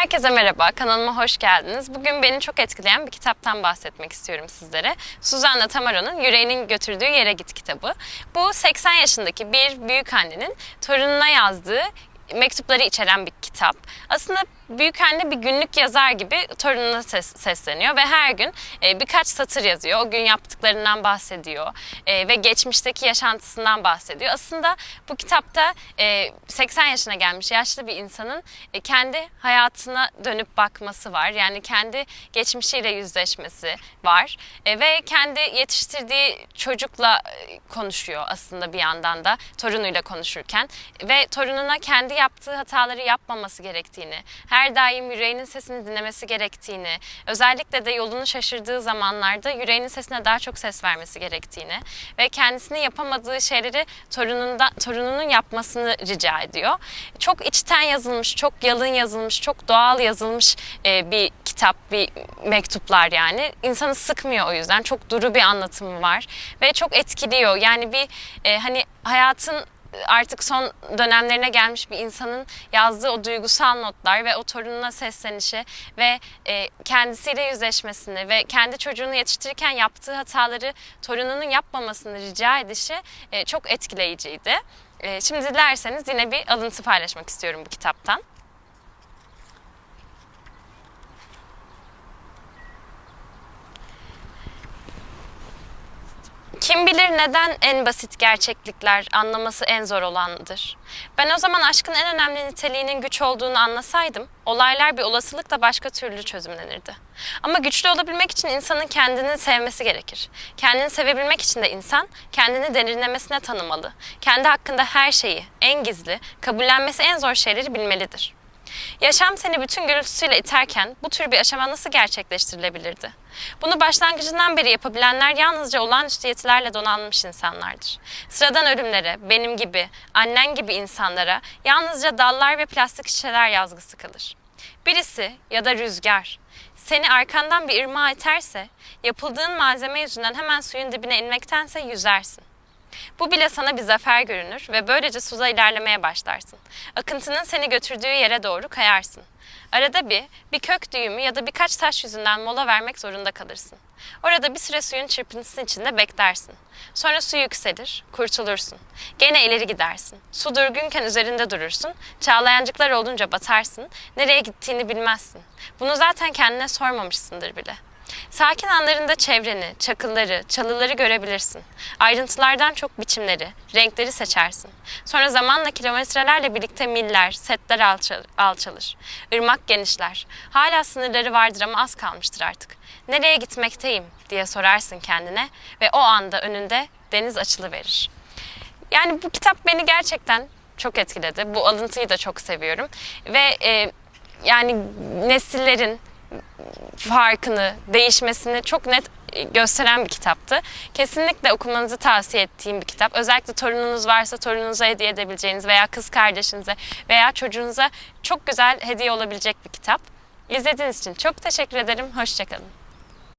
Herkese merhaba, kanalıma hoş geldiniz. Bugün beni çok etkileyen bir kitaptan bahsetmek istiyorum sizlere. Suzanna Tamaro'nun Yüreğinin Götürdüğü Yere Git kitabı. Bu 80 yaşındaki bir büyük annenin torununa yazdığı mektupları içeren bir kitap. Aslında büyük anne bir günlük yazar gibi torununa ses- sesleniyor ve her gün e, birkaç satır yazıyor. O gün yaptıklarından bahsediyor e, ve geçmişteki yaşantısından bahsediyor. Aslında bu kitapta e, 80 yaşına gelmiş yaşlı bir insanın e, kendi hayatına dönüp bakması var. Yani kendi geçmişiyle yüzleşmesi var E, ve kendi yetiştirdiği çocukla e, konuşuyor aslında bir yandan da torunuyla konuşurken ve torununa kendi yaptığı hataları yapmaması gerektiğini, her daim yüreğinin sesini dinlemesi gerektiğini, özellikle de yolunu şaşırdığı zamanlarda yüreğinin sesine daha çok ses vermesi gerektiğini ve kendisini yapamadığı şeyleri torununda, torununun yapmasını rica ediyor. Çok içten yazılmış, çok yalın yazılmış, çok doğal yazılmış e, bir kitap, bir mektuplar yani. İnsanı sıkmıyor o yüzden. Çok duru bir anlatımı var ve çok etkiliyor. Yani bir e, hani hayatın artık son dönemlerine gelmiş bir insanın yazdığı o duygusal notlar ve o torununa seslenişi ve e, kendisiyle yüzleşmesini ve kendi çocuğunu yetiştirirken yaptığı hataları torununun yapmamasını rica edişi e, çok etkileyiciydi. E, şimdi dilerseniz yine bir alıntı paylaşmak istiyorum bu kitaptan. Kim bilir neden en basit gerçeklikler anlaması en zor olandır. Ben o zaman aşkın en önemli niteliğinin güç olduğunu anlasaydım, olaylar bir olasılıkla başka türlü çözümlenirdi. Ama güçlü olabilmek için insanın kendini sevmesi gerekir. Kendini sevebilmek için de insan kendini derinlemesine tanımalı. Kendi hakkında her şeyi, en gizli, kabullenmesi en zor şeyleri bilmelidir. Yaşam seni bütün gürültüsüyle iterken bu tür bir aşama nasıl gerçekleştirilebilirdi? Bunu başlangıcından beri yapabilenler yalnızca olağanüstü yetilerle donanmış insanlardır. Sıradan ölümlere, benim gibi, annen gibi insanlara yalnızca dallar ve plastik şişeler yazgısı kalır. Birisi ya da rüzgar seni arkandan bir ırmağa iterse, yapıldığın malzeme yüzünden hemen suyun dibine inmektense yüzersin. Bu bile sana bir zafer görünür ve böylece suza ilerlemeye başlarsın. Akıntının seni götürdüğü yere doğru kayarsın. Arada bir, bir kök düğümü ya da birkaç taş yüzünden mola vermek zorunda kalırsın. Orada bir süre suyun çırpıntısı içinde beklersin. Sonra su yükselir, kurtulursun. Gene ileri gidersin. Su durgunken üzerinde durursun. Çağlayancıklar olunca batarsın. Nereye gittiğini bilmezsin. Bunu zaten kendine sormamışsındır bile. Sakin anlarında çevreni, çakılları, çalıları görebilirsin. Ayrıntılardan çok biçimleri, renkleri seçersin. Sonra zamanla kilometrelerle birlikte miller, setler alçal- alçalır. Irmak genişler. Hala sınırları vardır ama az kalmıştır artık. Nereye gitmekteyim diye sorarsın kendine ve o anda önünde deniz açılıverir. Yani bu kitap beni gerçekten çok etkiledi. Bu alıntıyı da çok seviyorum. Ve e, yani nesillerin farkını, değişmesini çok net gösteren bir kitaptı. Kesinlikle okumanızı tavsiye ettiğim bir kitap. Özellikle torununuz varsa torununuza hediye edebileceğiniz veya kız kardeşinize veya çocuğunuza çok güzel hediye olabilecek bir kitap. İzlediğiniz için çok teşekkür ederim. Hoşçakalın.